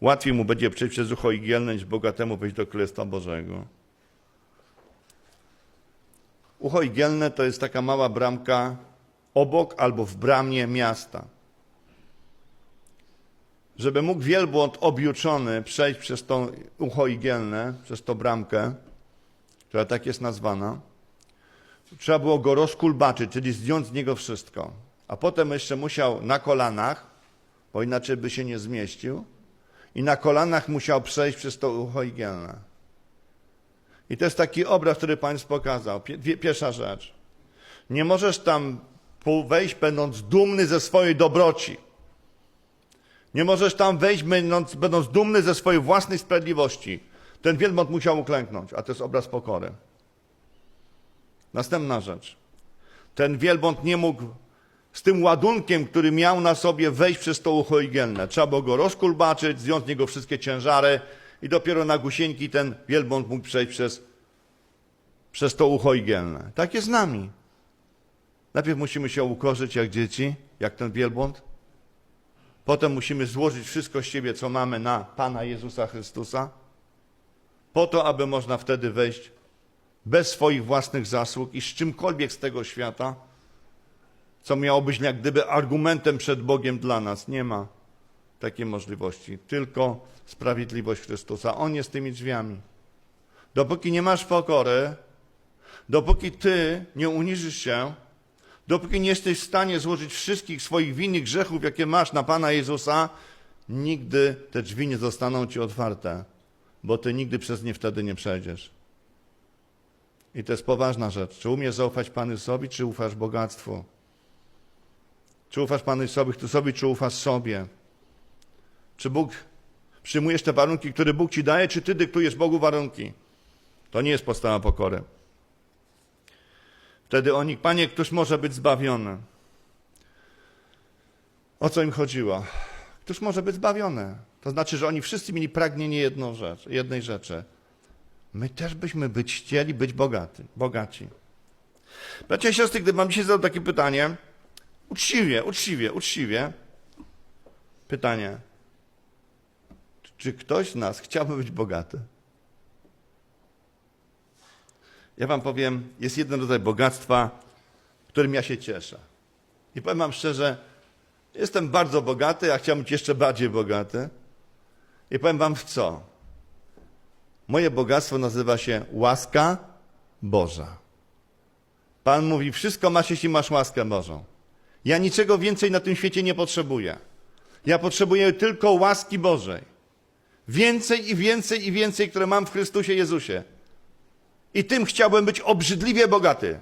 Łatwiej mu będzie przejść przez ucho igielne, niż bogatemu wejść do Królestwa Bożego. Ucho igielne to jest taka mała bramka obok albo w bramie miasta. Żeby mógł wielbłąd objuczony przejść przez to ucho igielne, przez tą bramkę, która tak jest nazwana, trzeba było go rozkulbaczyć, czyli zdjąć z niego wszystko. A potem jeszcze musiał na kolanach, bo inaczej by się nie zmieścił, i na kolanach musiał przejść przez to ucho igielne. I to jest taki obraz, który Pan pokazał. Pierwsza rzecz. Nie możesz tam wejść, będąc dumny ze swojej dobroci. Nie możesz tam wejść, będąc, będąc dumny ze swojej własnej sprawiedliwości. Ten wielbłąd musiał uklęknąć, a to jest obraz pokory. Następna rzecz. Ten wielbłąd nie mógł z tym ładunkiem, który miał na sobie wejść przez to ucho igielne. Trzeba było go rozkulbaczyć, zdjąć z niego wszystkie ciężary i dopiero na gusieńki ten wielbłąd mógł przejść przez, przez to ucho igielne. Tak jest z nami. Najpierw musimy się ukorzyć jak dzieci, jak ten wielbłąd. Potem musimy złożyć wszystko z siebie, co mamy na Pana Jezusa Chrystusa, po to, aby można wtedy wejść bez swoich własnych zasług i z czymkolwiek z tego świata, co miało jak gdyby argumentem przed Bogiem dla nas. Nie ma takiej możliwości. Tylko sprawiedliwość Chrystusa. On jest tymi drzwiami. Dopóki nie masz pokory, dopóki ty nie uniżysz się, dopóki nie jesteś w stanie złożyć wszystkich swoich winnych grzechów, jakie masz na Pana Jezusa, nigdy te drzwi nie zostaną ci otwarte, bo ty nigdy przez nie wtedy nie przejdziesz. I to jest poważna rzecz. Czy umiesz zaufać Panu Jezusowi, czy ufasz bogactwu? Czy ufasz Panu Jezusowi, Chrystusowi, czy ufasz sobie? Czy Bóg przyjmujesz te warunki, które Bóg ci daje, czy ty dyktujesz Bogu warunki? To nie jest postawa pokory. Wtedy oni, Panie, któż może być zbawiony? O co im chodziło? Któż może być zbawiony? To znaczy, że oni wszyscy mieli pragnienie jedną rzecz, jednej rzeczy. My też byśmy być chcieli być bogaty, bogaci. Bracia i siostry, gdy mam dzisiaj zadał takie pytanie, uczciwie, uczciwie, uczciwie, pytanie, czy ktoś z nas chciałby być bogaty? Ja wam powiem, jest jeden rodzaj bogactwa, którym ja się cieszę. I powiem wam szczerze, jestem bardzo bogaty, a chciałbym być jeszcze bardziej bogaty. I powiem wam w co? Moje bogactwo nazywa się łaska Boża. Pan mówi, wszystko masz, jeśli masz łaskę Bożą. Ja niczego więcej na tym świecie nie potrzebuję. Ja potrzebuję tylko łaski Bożej. Więcej i więcej i więcej, które mam w Chrystusie Jezusie. I tym chciałbym być obrzydliwie bogaty.